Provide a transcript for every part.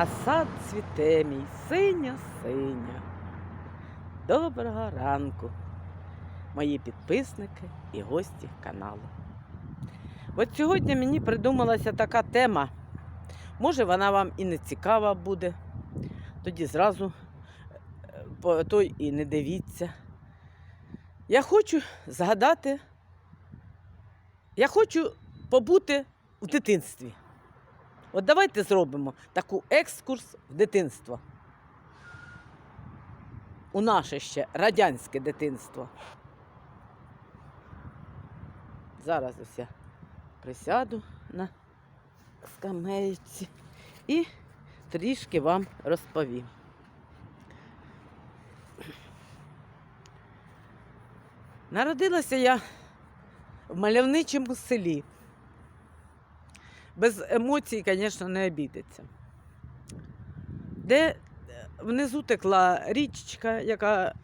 а сад цвіте мій синя-синя. Доброго ранку, мої підписники і гості каналу. От сьогодні мені придумалася така тема. Може, вона вам і не цікава буде. Тоді зразу е, той і не дивіться. Я хочу згадати, я хочу побути в дитинстві. От давайте зробимо таку екскурс в дитинство. У наше ще радянське дитинство. Зараз ось я присяду на скамейці і трішки вам розповім. Народилася я в мальовничому селі. Без емоцій, звісно, не обійдеться. Де е, внизу текла річечка, яка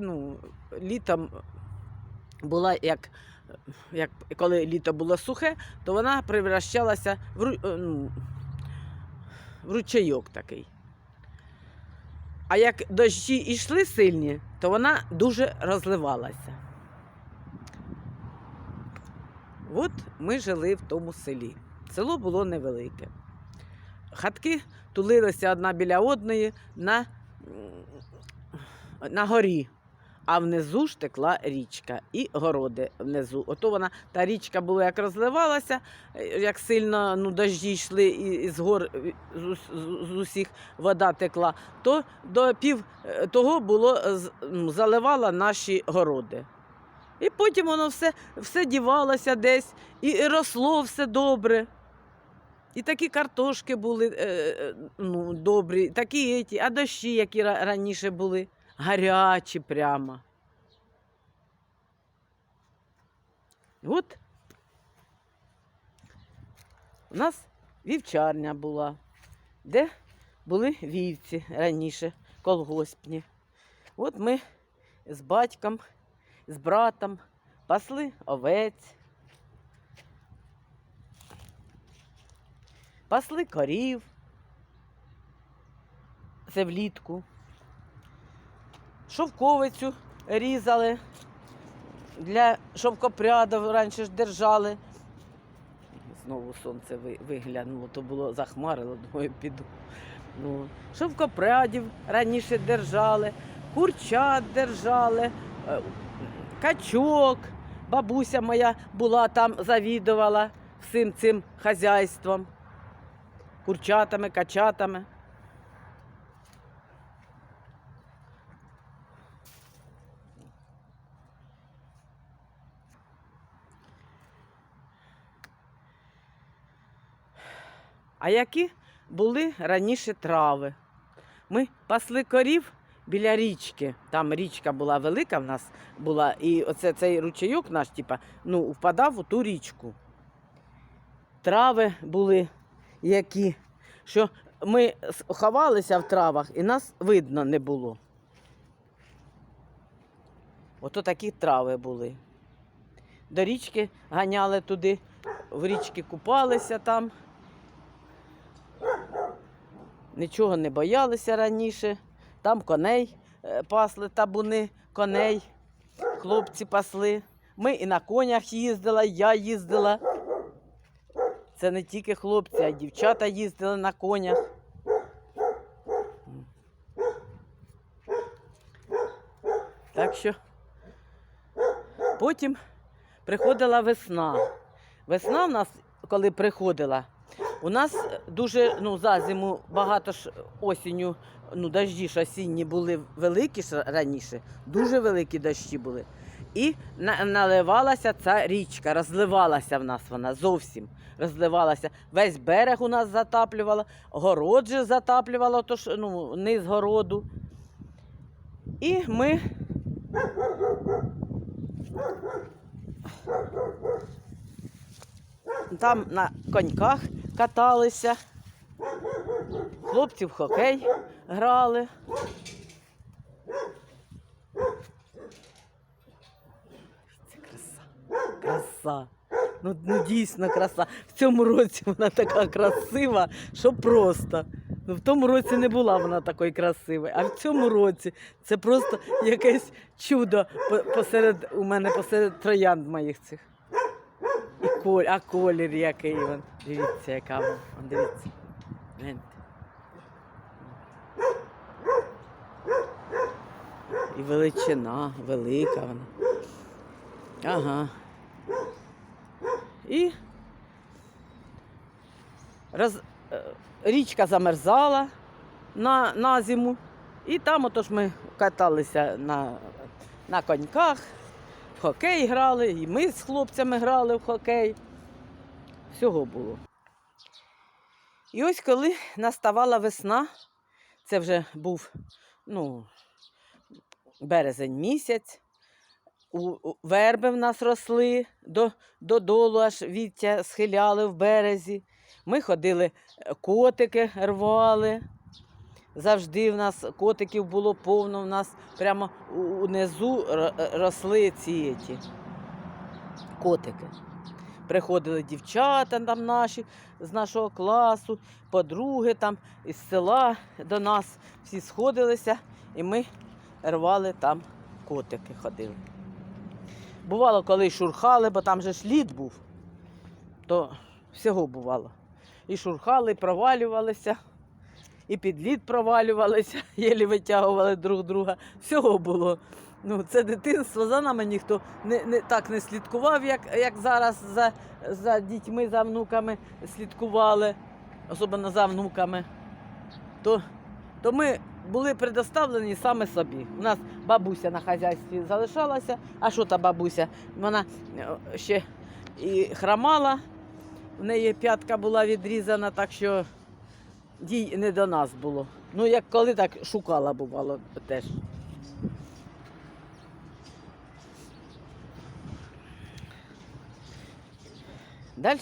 ну, літом була як, як коли літо було сухе, то вона превращалася в, е, ну, в ручейок такий. А як дощі йшли сильні, то вона дуже розливалася. От ми жили в тому селі. Село було невелике. Хатки тулилися одна біля одної на, на горі, а внизу ж текла річка і городи внизу. Ото вона, та річка була як розливалася, як сильно ну, дожді йшли і, з гор з, з- усіх вода текла, то до пів е, того було заливала наші городи. І потім воно все, все дівалося десь, і, росло все добре. І такі картошки були е, е, ну, добрі, такі еті, а дощі, які раніше були, гарячі прямо. От у нас вівчарня була, де були вівці раніше, колгоспні. От ми з батьком з братом, пасли овець, пасли корів. Це влітку. Шовковицю різали, для шовкопрядів раніше ж держали. Знову сонце виглянуло, то було захмарило, думаю, піду. Ну, шовкопрядів раніше держали, курчат держали, е, качок. Бабуся моя була там, завідувала всім цим хазяйством, курчатами, качатами. А які були раніше трави? Ми пасли корів біля річки. Там річка була велика в нас була, і оце цей ручейок наш, типа, ну, впадав у ту річку. Трави були які, що ми ховалися в травах і нас видно не було. Ото такі трави були. До річки ганяли туди, в річці купалися там. Нічого не боялися раніше. Там коней е, пасли, табуни коней, хлопці пасли. Ми і на конях їздила, я їздила. Це не тільки хлопці, а й дівчата їздили на конях. Так що потім приходила весна. Весна в нас, коли приходила, у нас дуже ну, за зиму багато ж осінню, ну, дожді ж осінні були великі ж раніше, дуже великі дощі були. І на- наливалася ця річка, розливалася в нас вона зовсім. Розливалася. Весь берег у нас затаплювало, город же затаплювало, тож, ну, низ городу. І ми там на коньках каталися, хлопці в хокей грали. Це краса. Краса. Ну, ну дійсно краса. В цьому році вона така красива, що просто. Ну, в тому році не була вона такою красивою, а в цьому році це просто якесь чудо посеред у мене посеред троянд моїх цих. І коль, а колір який він. Дивіться, яка. Дивіться. Гляньте. І величина, велика вона. Ага. І роз, річка замерзала на, на зиму. І там отож ми каталися на, на коньках, в хокей грали, і ми з хлопцями грали в хокей. Всього було. І ось коли наставала весна, це вже був ну, березень місяць, верби в нас росли до, додолу, аж віття схиляли в березі. Ми ходили, е, котики рвали. Завжди в нас котиків було повно, в нас прямо унизу е, росли ці ті, котики. Приходили дівчата там наші з нашого класу, подруги там із села до нас всі сходилися, і ми рвали там котики ходили. Бувало, коли шурхали, бо там же ж лід був, то всього бувало. І шурхали, і провалювалися, і під лід провалювалися, єлі витягували друг друга. Всього було. Ну, це дитинство, за нами ніхто не, не, так не слідкував, як, як зараз за, за дітьми, за внуками слідкували, особливо за внуками. То, то ми були предоставлені саме собі. У нас бабуся на хазяйстві залишалася, а що та бабуся? Вона е, ще і хромала, в неї п'ятка була відрізана, так що їй не до нас було. Ну, як коли так шукала, бувало теж. Далі.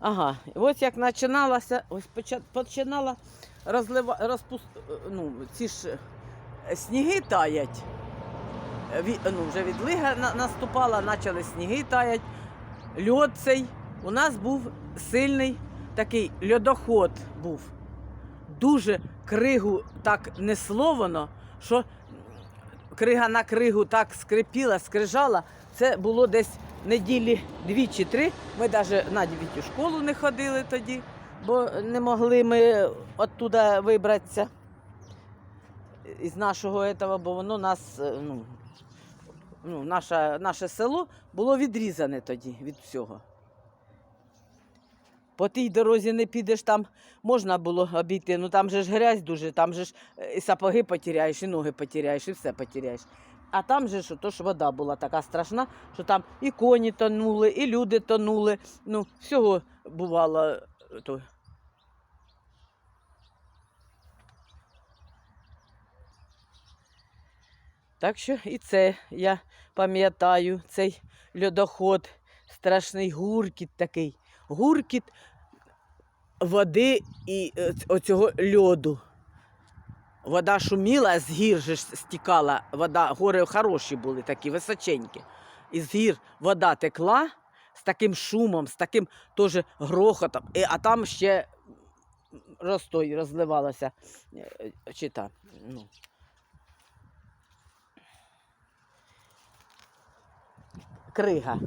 Ага, ось як починалася, ось починала розлива, розпус, ну, ці ж е, сніги таять. Е, ві- ну, вже відлига на- наступала, почали сніги таять. Льод цей. У нас був сильний такий льодоход був. Дуже кригу так несло воно, що крига на кригу так скрипіла, скрижала. Це було десь неділі дві чи три. Ми навіть на дівітю школу не ходили тоді, бо не могли ми оттуда вибратися із нашого этого, бо воно нас, е, ну, ну, наше, наше село було відрізане тоді від всього. По тій дорозі не підеш, там можна було обійти, ну там же ж грязь дуже, там же ж е, і сапоги потеряєш, і ноги потеряєш, і все потеряєш. А там же що, то ж вода була така страшна, що там і коні тонули, і люди тонули. Ну, всього бувало. е, То. Так що і це я пам'ятаю, цей льодоход, страшний гуркіт такий. Гуркіт води і е, оцього льоду. Вода шуміла, з гір же стікала вода, гори хороші були такі, височенькі. Із гір вода текла з таким шумом, з таким теж грохотом. І, а там ще розстой розливалася. е, Чи та, ну, крига.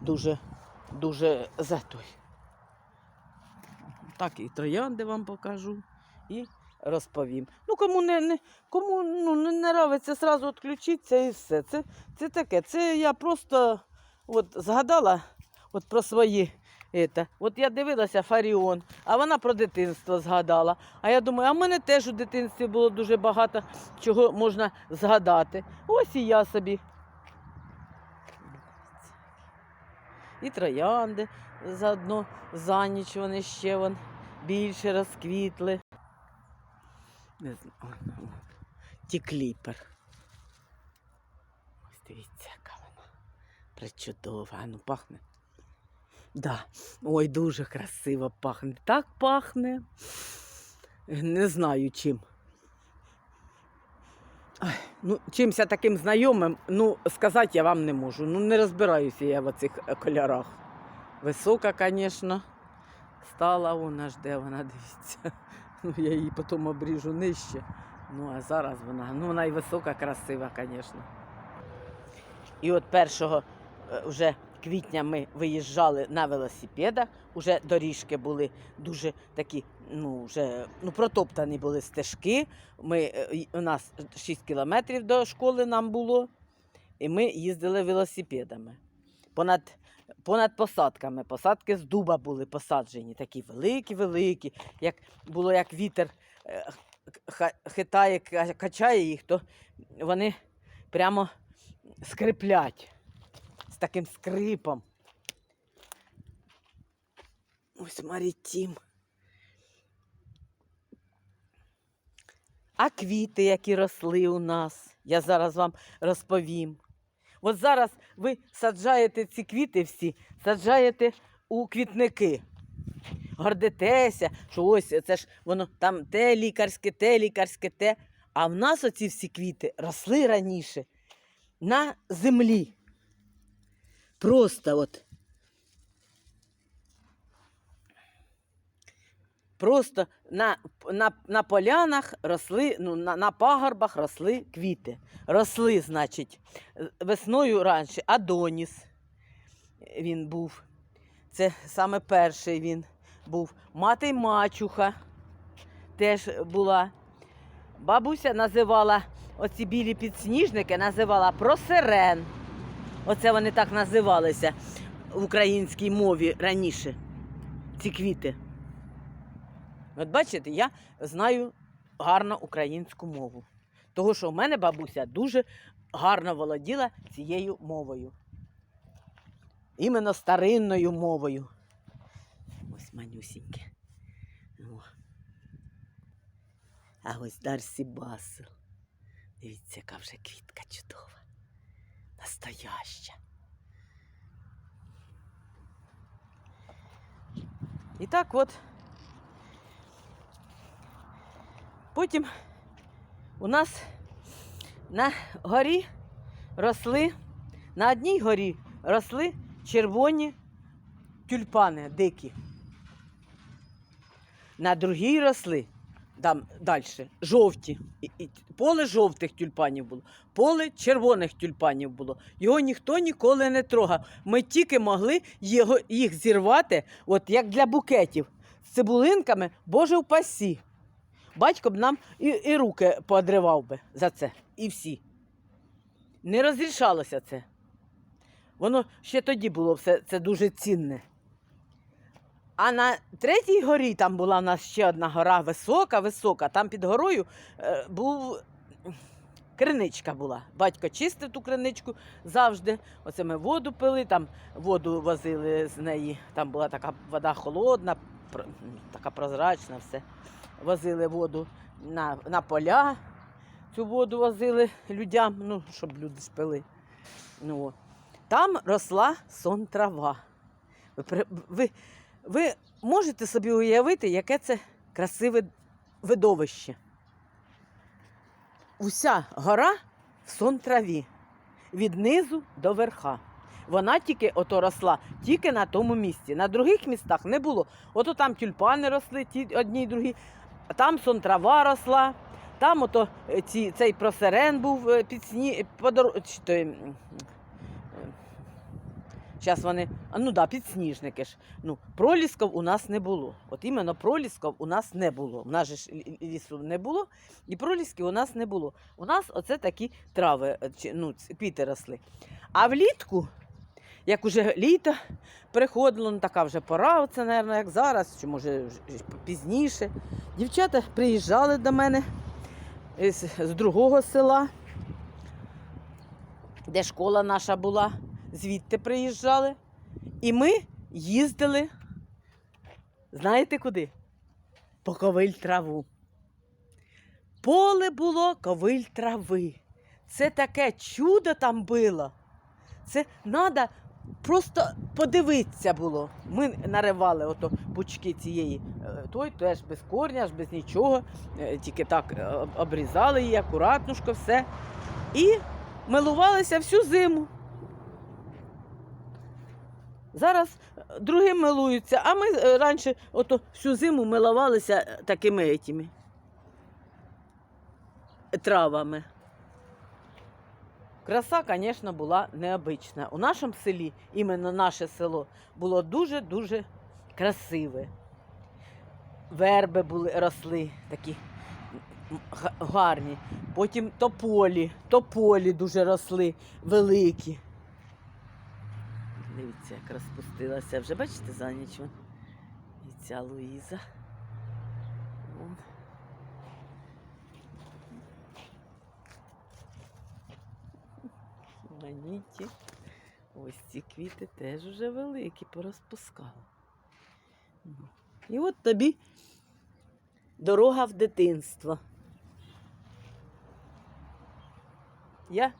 Дуже, дуже за той. Так, і троянди вам покажу і розповім. Ну, кому не, не, кому, ну, не нравиться, зразу відключіться і все. Це, це таке. Це я просто от, згадала от, про свої. Ета. От я дивилася Фаріон, а вона про дитинство згадала. А я думаю, а в мене теж у дитинстві було дуже багато чого можна згадати. Ось і я собі. І троянди заодно за ніч вони ще вон більше розквітли. Не знаю. Ті кліпер. Ось дивіться, яка вона. Причудова. А ну пахне. Да. Ой, дуже красиво пахне. Так пахне. Не знаю чим. Ну, чимся таким знайомим, ну, сказати я вам не можу. Ну, не розбираюся я в цих кольорах. Висока, звісно, стала вона ж де вона, дивіться. Ну, я її потім обріжу нижче. Ну, а зараз вона, ну, вона і висока, красива, звісно. І от 1 е, вже квітня ми виїжджали на велосипедах, уже доріжки були дуже такі, ну, вже ну, протоптані були стежки. Ми, е, у нас 6 кілометрів до школи нам було, і ми їздили велосипедами. Понад, понад посадками. Посадки з дуба були посаджені, такі великі-великі. Як було як вітер е, хитає, качає їх, то вони прямо скриплять з таким скрипом. Ось Марітім. А квіти, які росли у нас, я зараз вам розповім. От зараз ви саджаєте ці квіти всі, саджаєте у квітники. Гордитеся, що ось це ж воно там те лікарське, те лікарське, те. А в нас оці всі квіти росли раніше на землі. Просто от. Просто на, на, на полянах росли, ну, на, на пагорбах росли квіти. Росли, значить, весною раніше Адоніс він був. Це саме перший він був. Мати мачуха теж була. Бабуся називала оці білі підсніжники, називала просирен. Оце вони так називалися в українській мові раніше. Ці квіти. От бачите, я знаю гарно українську мову. Того, що в мене бабуся дуже гарно володіла цією мовою. Іменно старинною мовою. Ось манюсіньке. О. А ось Дарсі Басил. Дивіться, яка вже квітка чудова. Настояща. І так от. Потім у нас на горі росли, на одній горі росли червоні тюльпани дикі. На другій росли там далі жовті. І, і поле жовтих тюльпанів було, поле червоних тюльпанів було. Його ніхто ніколи не трогав. Ми тільки могли його, їх зірвати, от як для букетів, з цибулинками, боже впасі. Батько б нам і, і руки поодривав би за це. І всі. Не розрішалося це. Воно ще тоді було все це дуже цінне. А на третій горі там була в нас ще одна гора висока, висока. Там під горою е, був криничка була. Батько чистив ту криничку завжди. Оце ми воду пили, там воду возили з неї. Там була така вода холодна, така прозрачна, все. Возили воду на, на поля. Цю воду возили людям, ну, щоб люди спили. Ну. Там росла сон трава. Ви, ви, ви можете собі уявити, яке це красиве видовище. Уся гора в сон траві, від низу до верха. Вона тільки ото росла тільки на тому місці. На других містах не було. Ото там тюльпани росли, ті одні й другі, там сон трава росла, там ото е, ці, цей просерен був е, під сні, подор... чи то, ем, Зараз вони, а ну да, підсніжники ж. Ну, пролісков у нас не було. От іменно пролісков у нас не було. У нас же ж лісу не було, і пролісків у нас не було. У нас оце такі трави, е, ну, квіти росли. А влітку, як уже літо приходило, ну така вже пора, оце, мабуть, як зараз, чи може пізніше. Дівчата приїжджали до мене з, з другого села, де школа наша була звідти приїжджали. І ми їздили, знаєте куди? По ковиль траву. Поле було ковиль трави. Це таке чудо там було. Це треба просто подивитися було. Ми наривали ото пучки цієї, е, той теж без корня, аж без нічого, е, тільки так е, обрізали її, акуратнушко, все. І милувалися всю зиму. Зараз другі милуються, а ми раніше ото всю зиму милувалися такими етими травами. Краса, звісно, була необична. У нашому селі, іменно наше село, було дуже-дуже красиве. Верби були, росли такі гарні. Потім тополі, тополі дуже росли великі. Дивіться, як розпустилася. Вже бачите за ніч? І ця Луїза. Вон. Маніті. Ось ці квіти теж уже великі, порозпускала. І от тобі дорога в дитинство. Я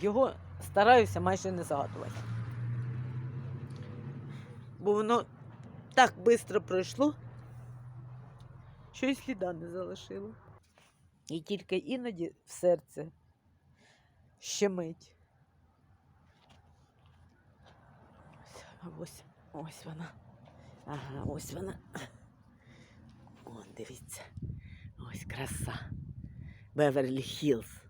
його стараюся майже не згадувати. Бо воно так швидко пройшло, що й сліда не залишило. І тільки іноді в серце щемить. Ось, ось вона. Ага, ось вона. О, дивіться. Ось краса. Беверлі Хілз.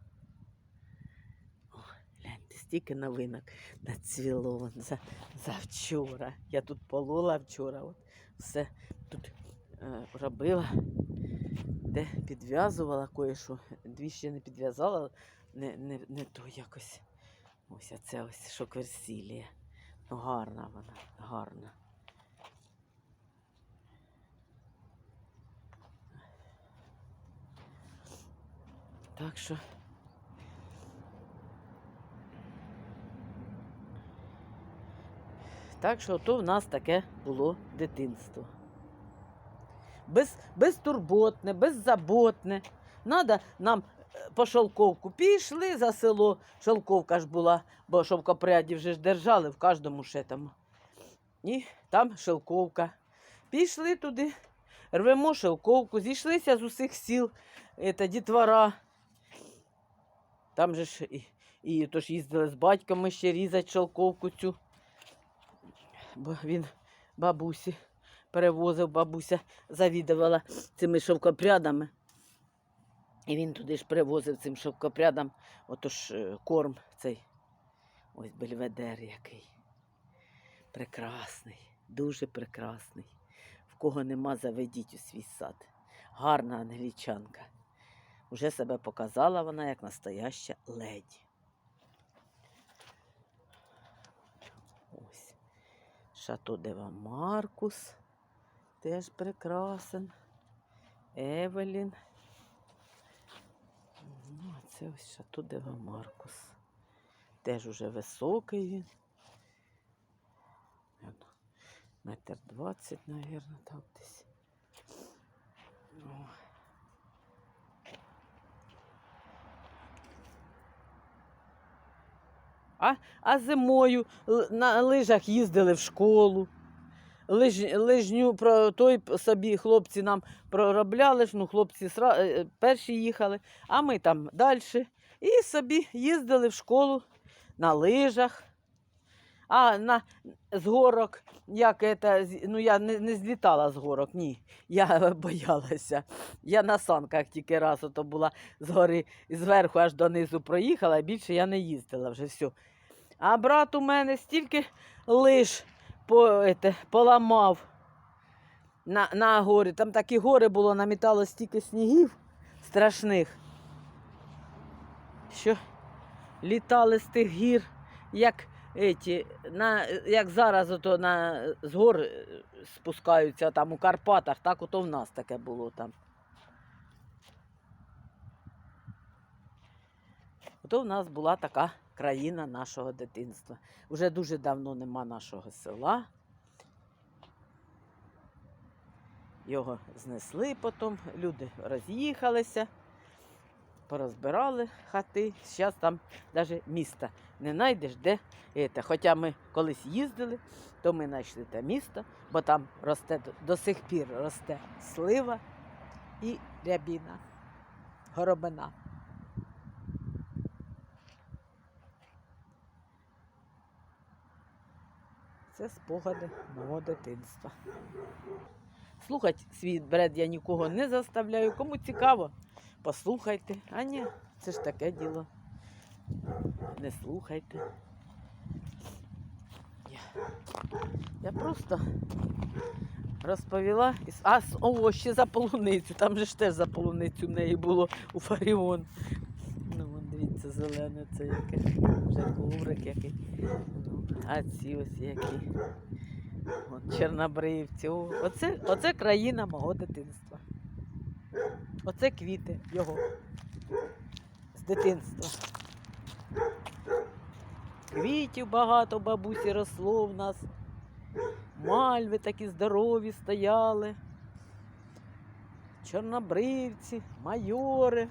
О, гляньте, стільки новинок нацвіло вон за, за вчора. Я тут полола вчора. От, все тут е, робила. Де підв'язувала кое-що. Дві ще не підв'язала, не, не, не то якось. Ось а це ось шокверсілія. Ну, гарна вона, гарна. Так що. Так що то в нас таке було дитинство. Без, безтурботне, беззаботне. Надо нам по шовковку пішли за село. Шовковка ж була, бо шовкопряді вже ж держали в кожному ще там. І там шелковка. Пішли туди, рвемо шелковку, зійшлися з усіх сіл, це, дітвора. Там же ж і, і то ж їздили з батьком ми ще різати шелковку цю. Бо він бабусі перевозив, бабуся завідувала цими шовкопрядами. І він туди ж привозив цим шовкопрядам отож е, корм цей. Ось бельведер який. Прекрасний, дуже прекрасний. В кого нема, заведіть у свій сад. Гарна англічанка. Уже себе показала вона як настояща леді. Ось. Шато Дева Маркус. Теж прекрасен. Евелін. Це ось Шато Дева Маркус. Теж уже високий він. Метр двадцять, мабуть, так десь. О. А, а зимою на лижах їздили в школу. Лиж, лижню про той собі хлопці нам проробляли, ну хлопці сра- е, перші їхали, а ми там далі. І собі їздили в школу на лижах. А на, з горок, як это, ну я не, не злітала з горок, ні. Я боялася. Я на санках тільки раз ото була з гори, зверху аж донизу проїхала, більше я не їздила вже все. А брат у мене стільки лиш по, ете, поламав на, на горі. Там такі гори було, намітало стільки снігів страшних, що літали з тих гір, як, еті, на, як зараз ото на, з гор е, спускаються там у Карпатах, так ото в нас таке було там. Ото в нас була така країна нашого дитинства. Уже дуже давно нема нашого села. Його знесли потім, люди роз'їхалися. порозбирали хати. Зараз там навіть міста не знайдеш, де це. Хоча ми колись їздили, то ми знайшли те місто, бо там росте до, сих пір росте слива і рябіна, горобина. Це спогади мого дитинства. Слухати свій бред я нікого не заставляю. Кому цікаво, послухайте. А ні, це ж таке діло. Не слухайте. Я, просто розповіла. А, о, ще за полуницю. Там же ж теж за полуницю в неї було у Фаріон. Ну, дивіться, зелене це яке. Вже коврик який. А ці ось які. От, чорнобривці. Оце, оце країна мого дитинства. Оце квіти його. З дитинства. Квітів багато бабусі росло в нас. Мальви такі здорові стояли. Чорнобривці, майори.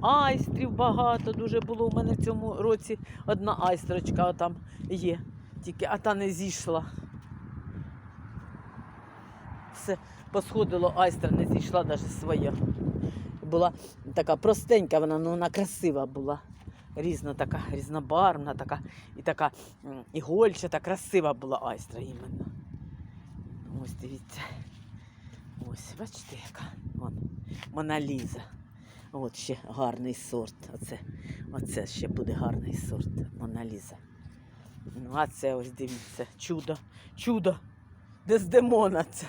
Айстрів багато дуже було. У мене в цьому році одна айстрочка там є. Тільки а та не зійшла. Все посходило, айстра не зійшла навіть своя. Була така простенька, вона, ну вона красива була. Різна така, різнобарвна, така, і така ігольчата, красива була айстра іменно. Ось дивіться. Ось, бачите, яка. Вон, Моналіза. От ще гарний сорт. Оце, оце ще буде гарний сорт. Моналіза. Ну, а це ось дивіться, чудо, чудо. Дездемона це.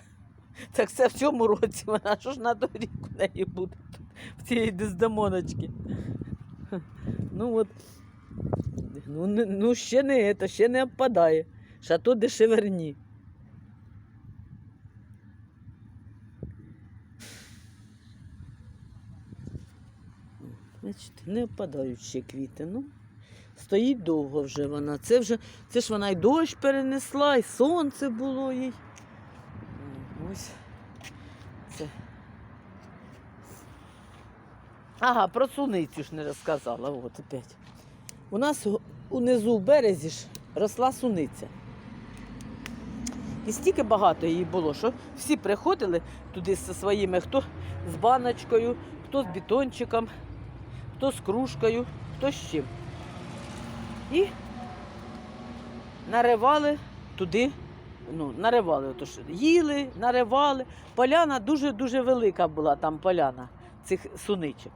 Так це в цьому році вона, що ж на той рік у неї буде в цієї дездемоночки. Ну от, ну, ну ще не це, ще не обпадає. Шато де Бачите, не опадають ще квіти. Ну, стоїть довго вже вона. Це вже, це ж вона й дощ перенесла, і сонце було їй. Ось це. Ага, про суницю ж не розказала. От опять. У нас унизу в березі ж росла суниця. І стільки багато її було, що всі приходили туди зі своїми, хто з баночкою, хто з бетончиком, хто з кружкою, хто з чим. І наривали туди, ну, наривали, отож, їли, наривали. Поляна дуже-дуже велика була там поляна цих суничок.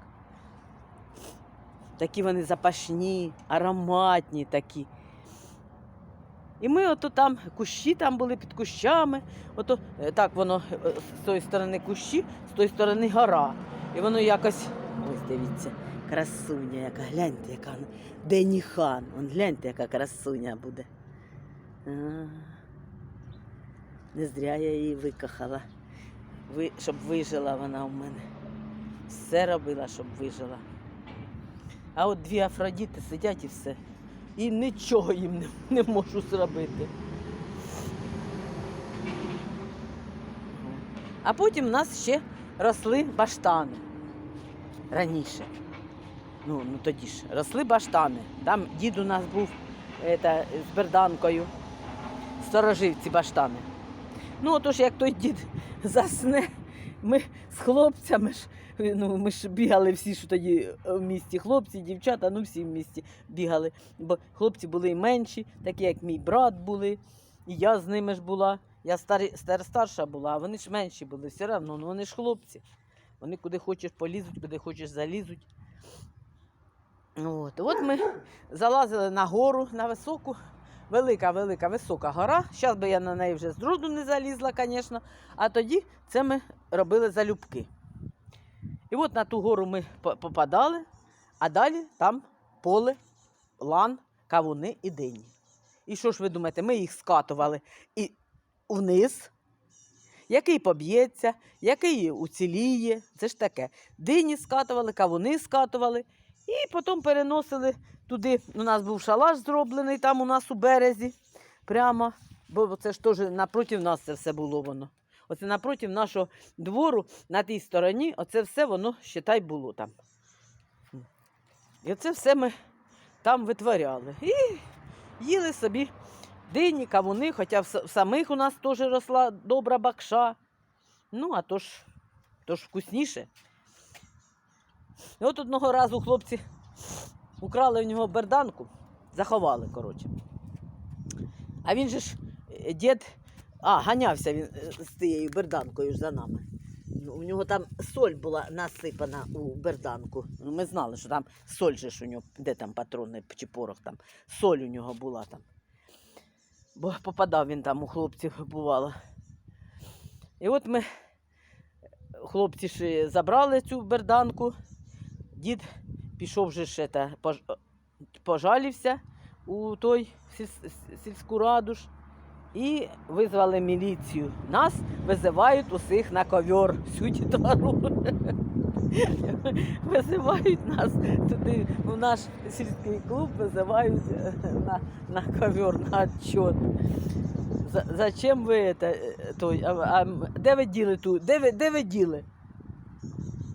Такі вони запашні, ароматні такі. І ми ото там, кущі там були під кущами, ото е, так воно е, з тої сторони кущі, з тої сторони гора. І воно якось, ось дивіться, красуня, яка, гляньте, яка вона. Дені хан. Гляньте, яка красуня буде. А, не зря я її викохала. Ви, щоб вижила вона у мене. Все робила, щоб вижила. А от дві Афродіти сидять і все. І нічого їм не, не можу зробити. А потім в нас ще росли баштани раніше. Ну, ну тоді ж росли баштани. Там дід у нас був ета, з берданкою. Сторожив ці баштани. Ну, отож, як той дід засне, ми з хлопцями ж, ну, ми ж бігали всі, що тоді в місті, хлопці, дівчата, ну всі в місті бігали. Бо хлопці були і менші, такі як мій брат були, і я з ними ж була. Я старі, стар, старша була, а вони ж менші були, все одно, ну вони ж хлопці. Вони куди хочеш полізуть, куди хочеш залізуть. От, от ми залазили на гору, на високу, велика, велика, висока гора. Зараз би я на неї вже зроду не залізла, звісно. А тоді це ми робили залюбки. І от на ту гору ми попадали, а далі там поле, лан, кавуни і дині. І що ж ви думаєте, ми їх скатували і вниз, який поб'ється, який уціліє. Це ж таке. Дині скатували, кавуни скатували. І потім переносили туди. У нас був шалаш зроблений там у нас у березі. Прямо. Бо це ж теж напроти нас це все було воно. Оце напроти нашого двору, на тій стороні, оце все воно, считай, було там. І оце все ми там витворяли. І їли собі дині, кавуни, хоча в самих у нас теж росла добра бакша. Ну, а то ж, то ж вкусніше. І от одного разу хлопці украли у нього берданку, заховали, коротше. А він же ж е, дід, а, ганявся він е, з тією берданкою за нами. Ну, У нього там соль була насипана у берданку. Ну, ми знали, що там соль же ж у нього, де там патрони чи порох там. Соль у нього була там. Бо попадав він там у хлопців бувало. І от ми, хлопці ж забрали цю берданку. Дід пішов же ще та, пож- пожалівся у той сільську раду ж. І визвали міліцію. Нас визивають усіх на ковер, всю дітвору. Визивають нас туди, у наш сільський клуб, визивають е, на, на ковер, на отчет. За, зачем ви це, е, той, а, а, де ви діли ту? Де ви, де ви діли?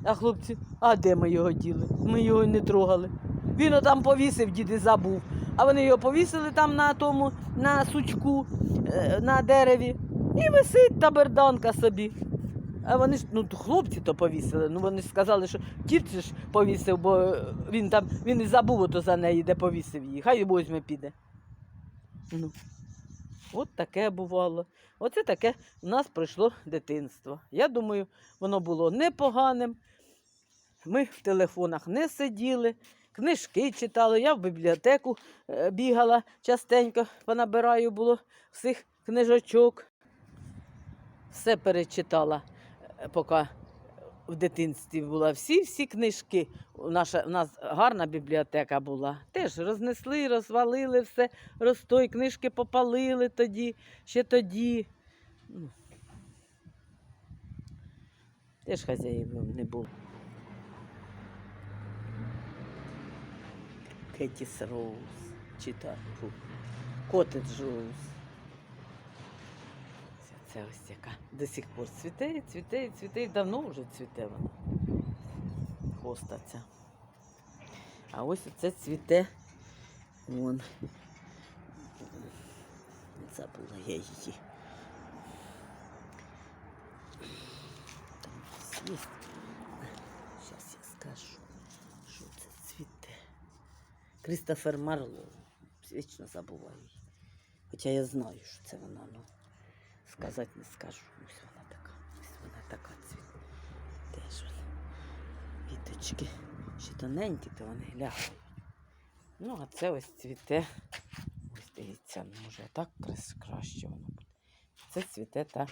А хлопці, а де ми його діли? Ми його не трогали. Він там повісив, дід і забув. А вони його повісили там на тому, на сучку, е, на дереві. І висить та берданка собі. А вони ж, ну хлопці то повісили. Ну вони сказали, що же ж повісив, бо він там він і забув ото за неї, де повісив її. Хай возьме піде. Ну. От таке бувало. Оце таке у нас пройшло дитинство. Я думаю, воно було непоганим. Ми в телефонах не сиділи, книжки читали. Я в бібліотеку е, бігала частенько, понабираю було всіх книжочок. Все перечитала, е, поки в дитинстві була. Всі-всі книжки. Наша, у нас гарна бібліотека була. Теж рознесли, розвалили все, розстой, книжки попалили тоді, ще тоді. Ну. Теж хазяїв не було. Кетіс Роуз, чи так, Котедж Роуз. Це, ось яка до сих пор цвіте, цвіте, цвіте, давно вже цвіте вона. Хоста ця. А ось оце цвіте. Вон. Забула я її. Там є. Зараз я скажу, що це цвіте. Крістофер Марлоу. Вічно забуваю. Хоча я знаю, що це вона, ну сказати не скажу. Ось вона така. Ось вона така цвіте. Теж вона. Віточки. Ще тоненькі, то вони лягають. Ну, а це ось цвіте. Ось дивіться, ну, може так краще воно буде. Це цвіте та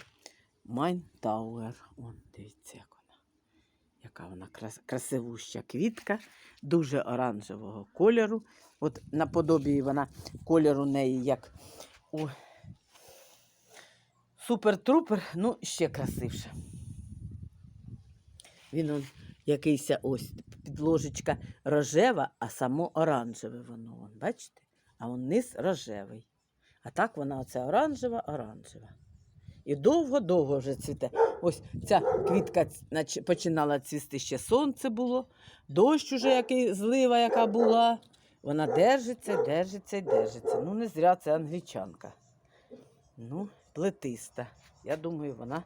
Майн Тауер. Вон, дивіться, як вона. Крас- красивуща квітка, дуже оранжевого кольору. От наподобі вона кольору неї, як у супер-трупер, ну ще красивше. Він он, якийсь ось підложечка рожева, а само оранжеве воно. Вон, бачите? А он низ рожевий. А так вона оце оранжева, оранжева. І довго-довго вже цвіте. Ось ця квітка починала цвісти ще сонце було, дощ уже який, злива, яка була. Вона держиться, держиться і держиться. Ну, не зря це англічанка. Ну, плетиста. Я думаю, вона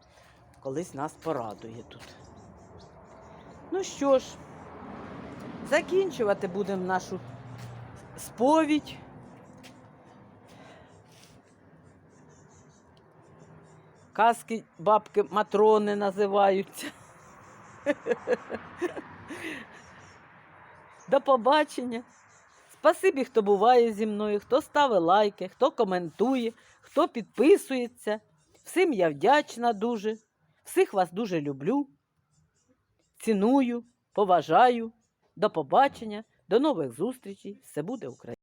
колись нас порадує тут. Ну що ж, закінчувати будемо нашу сповідь. Казки бабки Матрони називаються. До побачення. Спасибі, хто буває зі мною, хто ставить лайки, хто коментує, хто підписується. Всім я вдячна дуже. Всіх вас дуже люблю. Ціную, поважаю. До побачення, до нових зустрічей. Все буде Україна!